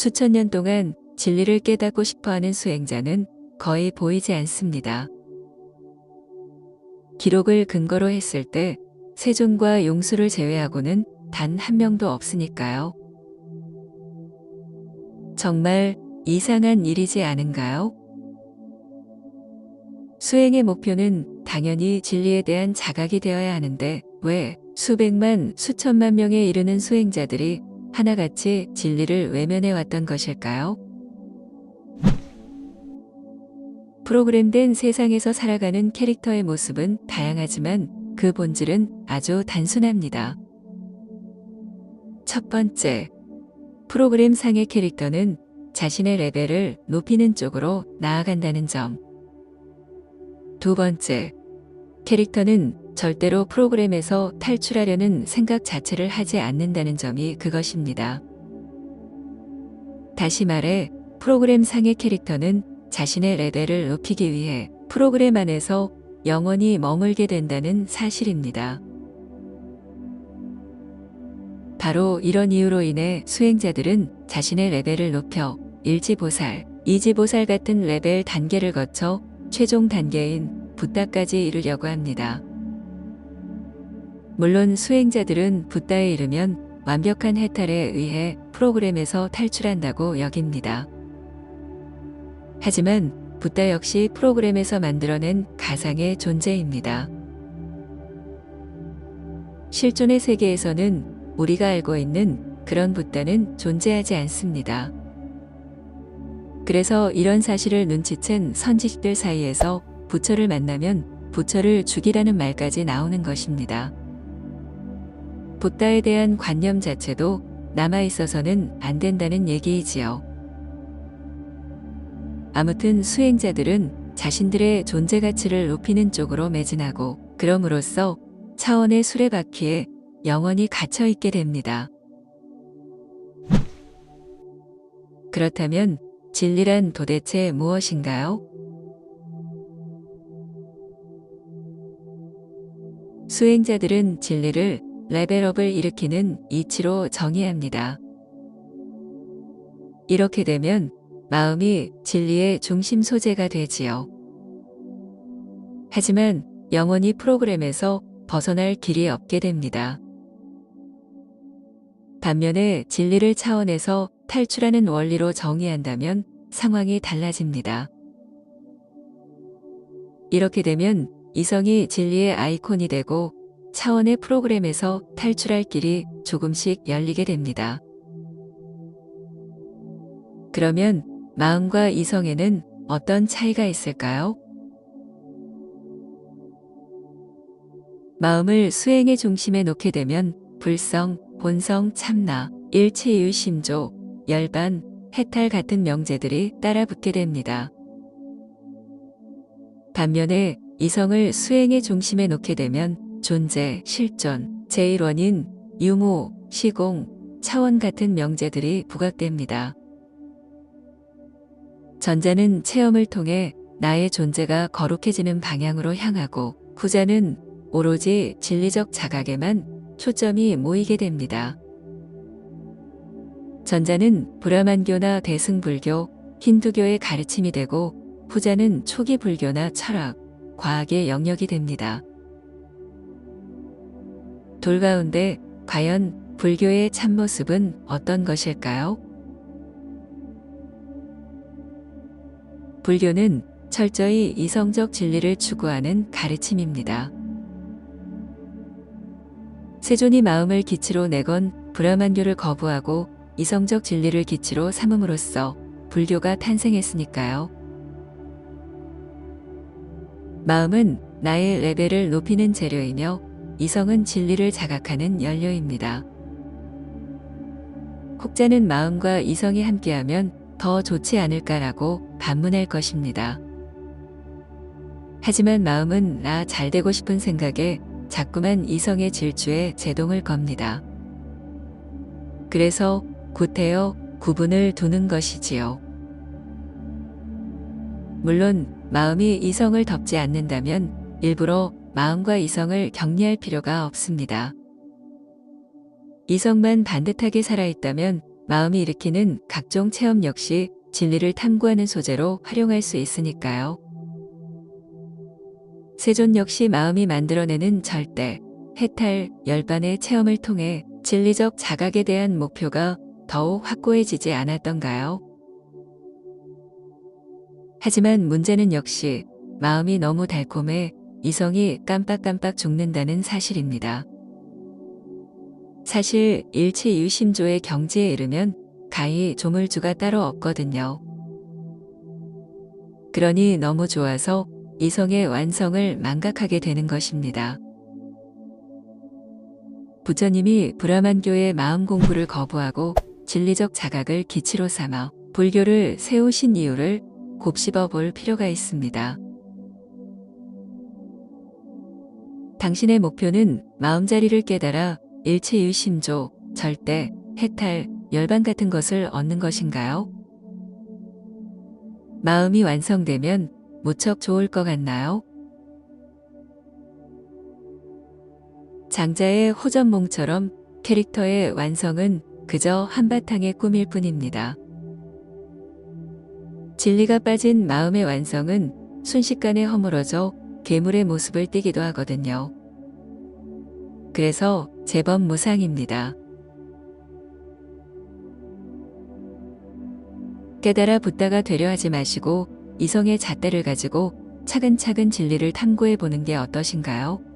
수천 년 동안 진리를 깨닫고 싶어 하는 수행자는 거의 보이지 않습니다. 기록을 근거로 했을 때 세존과 용수를 제외하고는 단 한 명도 없으니까요. 정말 이상한 일이지 않은가요? 수행의 목표는 당연히 진리에 대한 자각이 되어야 하는데 왜 수백만, 수천만 명에 이르는 수행자들이 하나같이 진리를 외면해 왔던 것일까요? 프로그램된 세상에서 살아가는 캐릭터의 모습은 다양하지만 그 본질은 아주 단순합니다. 첫 번째, 프로그램 상의 캐릭터는 자신의 레벨을 높이는 쪽으로 나아간다는 점. 두 번째, 캐릭터는 절대로 프로그램에서 탈출하려는 생각 자체를 하지 않는다는 점이 그것입니다. 다시 말해, 프로그램 상의 캐릭터는 자신의 레벨을 높이기 위해 프로그램 안에서 영원히 머물게 된다는 사실입니다. 바로 이런 이유로 인해 수행자들은 자신의 레벨을 높여 일지보살, 이지보살 같은 레벨 단계를 거쳐 최종 단계인 붓다까지 이르려고 합니다. 물론 수행자들은 붓다에 이르면 완벽한 해탈에 의해 프로그램에서 탈출한다고 여깁니다. 하지만 붓다 역시 프로그램에서 만들어낸 가상의 존재입니다. 실존의 세계에서는 우리가 알고 있는 그런 붓다는 존재하지 않습니다. 그래서 이런 사실을 눈치챈 선지식들 사이에서 부처를 만나면 부처를 죽이라는 말까지 나오는 것입니다. 붓다에 대한 관념 자체도 남아 있어서는 안 된다는 얘기이지요. 아무튼 수행자들은 자신들의 존재 가치를 높이는 쪽으로 매진하고 그럼으로써 차원의 수레바퀴에 영원히 갇혀 있게 됩니다. 그렇다면 진리란 도대체 무엇인가요? 수행자들은 진리를 레벨업을 일으키는 이치로 정의합니다. 이렇게 되면 마음이 진리의 중심 소재가 되지요. 하지만 영원히 프로그램에서 벗어날 길이 없게 됩니다. 반면에 진리를 차원에서 탈출하는 원리로 정의한다면 상황이 달라집니다. 이렇게 되면 이성이 진리의 아이콘이 되고 차원의 프로그램에서 탈출할 길이 조금씩 열리게 됩니다. 그러면 마음과 이성에는 어떤 차이가 있을까요? 마음을 수행의 중심에 놓게 되면 불성, 본성, 참나, 일체유 심조, 열반, 해탈 같은 명제들이 따라붙게 됩니다. 반면에 이성을 수행의 중심에 놓게 되면 존재, 실존, 제1원인, 유무, 시공, 차원 같은 명제들이 부각됩니다. 전자는 체험을 통해 나의 존재가 거룩해지는 방향으로 향하고 후자는 오로지 진리적 자각에만 초점이 모이게 됩니다. 전자는 브라만교나 대승불교, 힌두교의 가르침이 되고 후자는 초기 불교나 철학, 과학의 영역이 됩니다. 돌 가운데 과연 불교의 참모습은 어떤 것일까요? 불교는 철저히 이성적 진리를 추구하는 가르침입니다. 세존이 마음을 기치로 내건 브라만교를 거부하고 이성적 진리를 기치로 삼음으로써 불교가 탄생했으니까요. 마음은 나의 레벨을 높이는 재료이며 이성은 진리를 자각하는 연료입니다. 혹자는 마음과 이성이 함께하면 더 좋지 않을까라고 반문할 것입니다. 하지만 마음은 나 잘 되고 싶은 생각에 자꾸만 이성의 질주에 제동을 겁니다. 그래서 구태여 구분을 두는 것이지요. 물론 마음이 이성을 덮지 않는다면 일부러 마음과 이성을 격리할 필요가 없습니다. 이성만 반듯하게 살아있다면 마음이 일으키는 각종 체험 역시 진리를 탐구하는 소재로 활용할 수 있으니까요. 세존 역시 마음이 만들어내는 절대, 해탈, 열반의 체험을 통해 진리적 자각에 대한 목표가 더욱 확고해지지 않았던가요? 하지만 문제는 역시 마음이 너무 달콤해 이성이 깜빡깜빡 죽는다는 사실입니다. 사실 일치유심조의 경지에 이르면 가히 조물주가 따로 없거든요. 그러니 너무 좋아서 이성의 완성을 망각하게 되는 것입니다. 부처님이 브라만교의 마음 공부를 거부하고 진리적 자각을 기치로 삼아 불교를 세우신 이유를 곱씹어 볼 필요가 있습니다. 당신의 목표는 마음자리를 깨달아 일체유심조, 절대, 해탈, 열반 같은 것을 얻는 것인가요? 마음이 완성되면 무척 좋을 것 같나요? 장자의 호전몽처럼 캐릭터의 완성은 그저 한바탕의 꿈일 뿐입니다. 진리가 빠진 마음의 완성은 순식간에 허물어져 괴물의 모습을 띠기도 하거든요. 그래서 제법 무상입니다. 깨달아 붓다가 되려 하지 마시고 이성의 잣대를 가지고 차근차근 진리를 탐구해 보는 게 어떠신가요?